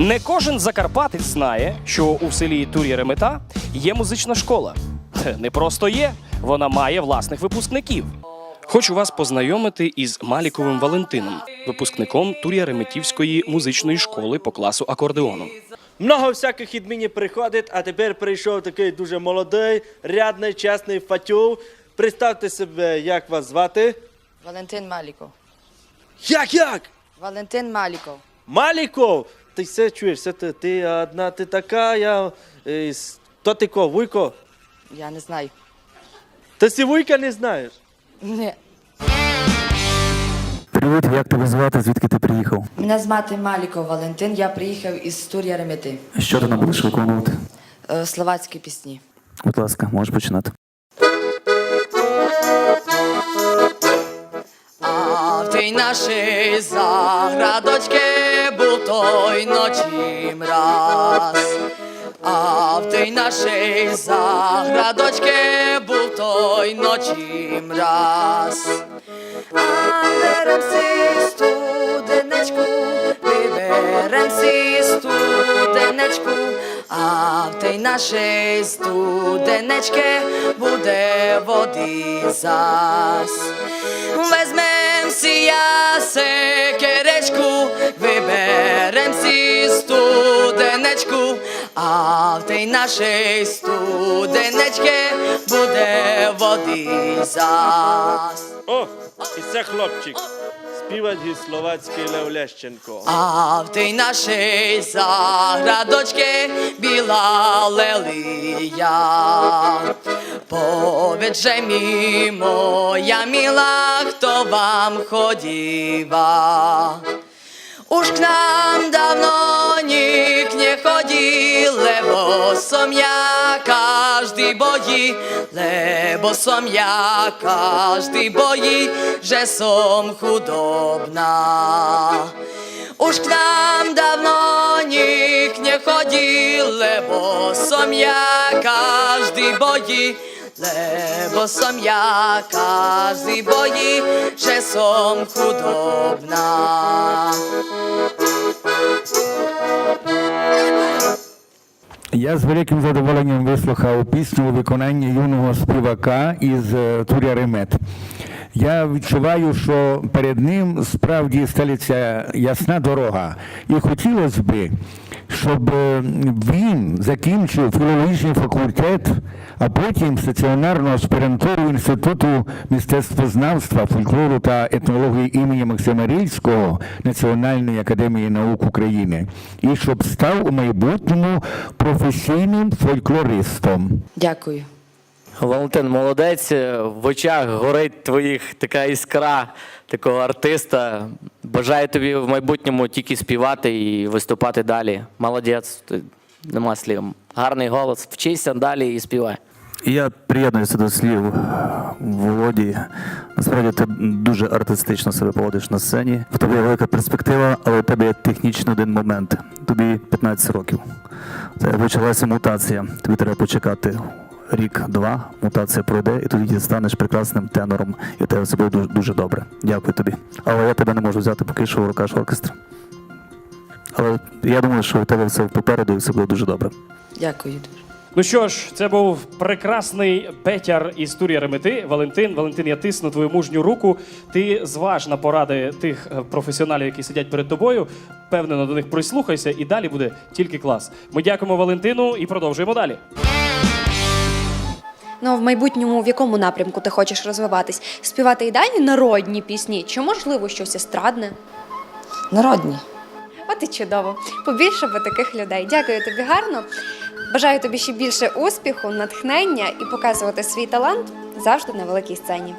Не кожен закарпатець знає, що у селі Тур'я Ремета є музична школа. Не просто є, вона має власних випускників. Хочу вас познайомити із Маліковим Валентином, випускником Тур'я Реметівської музичної школи по класу акордеону. Много всяких від мені приходить, а тепер прийшов такий дуже молодий, рядний, чесний фатюв. Представте себе, як вас звати? Валентин Маліков. Як як? Валентин Маліков. Маліков! Ти все чуєш, це ти, ти одна, ти така, я. е, с- То ти ко, вуйко? Я не знаю. Ти сі вуйка не знаєш? Ні. Привіт, як тебе звати? Звідки ти приїхав? Мене звати Маліков Валентин, я приїхав із Тур'я Ремети. Що ти нам будеш виконувати? Е, Словацькі пісні. Будь ласка, можеш починати. А в тій нашій заградочці той ночі мраз. А в тій нашій заградочці був той ночі мраз. А берем си студенечку, виберем си студенечку, а в тій нашій студенечки буде води зас. Везьмем си я секеречку, виберем си студенечку, а в тій нашій студенечки буде води зас. О, і це хлопчик. Співать гі словацький Лев Лещенко. А в тій нашій заградочці біла лелія. Povedže mi, moja milá, kto vám chodíva. Už k nám dávno nik nechodí, lebo som ja každý bojí, lebo som ja každý bojí, že som chudobná. Už k nám dávno nik nechodí, lebo som ja každý bojí, Лебо сом я каждый бої, же сом худобна. Я з великим задоволенням вислухав пісню у виконанні юного співака із Туря Ремет. Я відчуваю, що перед ним справді стелиться ясна дорога. І хотілося би, щоб е, він закінчив філологічний факультет, а потім стаціонарну аспірантуру Інституту мистецтвознавства, фольклору та етнології імені Максима Рильського Національної академії наук України, і щоб став у майбутньому професійним фольклористом. Дякую. Валентин, молодець. В очах горить твоїх така іскра такого артиста. Бажаю тобі в майбутньому тільки співати і виступати далі. Молодець, ти- нема слів. Гарний голос. Вчися далі і співай. Я приєднуюся до слів Володі. Насправді ти дуже артистично себе поводиш на сцені. В тобі є велика перспектива, але у тебе є технічний один момент. Тобі 15 років. Це почалася мутація. Тобі треба почекати рік-два, мутація пройде, і тоді ти станеш прекрасним тенором, і у тебе все буде дуже, дуже добре. Дякую тобі. Але я тебе не можу взяти поки що в рукаш оркестра. Але я думаю, що у тебе все попереду і все буде дуже добре. Дякую дуже. Ну що ж, це був прекрасний Петяр із Тур'я Ремети. Валентин. Валентин, я тисну твою мужню руку. Ти зваж на поради тих е, професіоналів, які сидять перед тобою. Впевнено до них прислухайся, і далі буде тільки клас. Ми дякуємо Валентину і продовжуємо далі. Ну, в майбутньому в якому напрямку ти хочеш розвиватись? Співати і далі народні пісні, чи можливо щось естрадне? Народні. От і чудово. Побільше би таких людей. Дякую тобі гарно. Бажаю тобі ще більше успіху, натхнення і показувати свій талант завжди на великій сцені.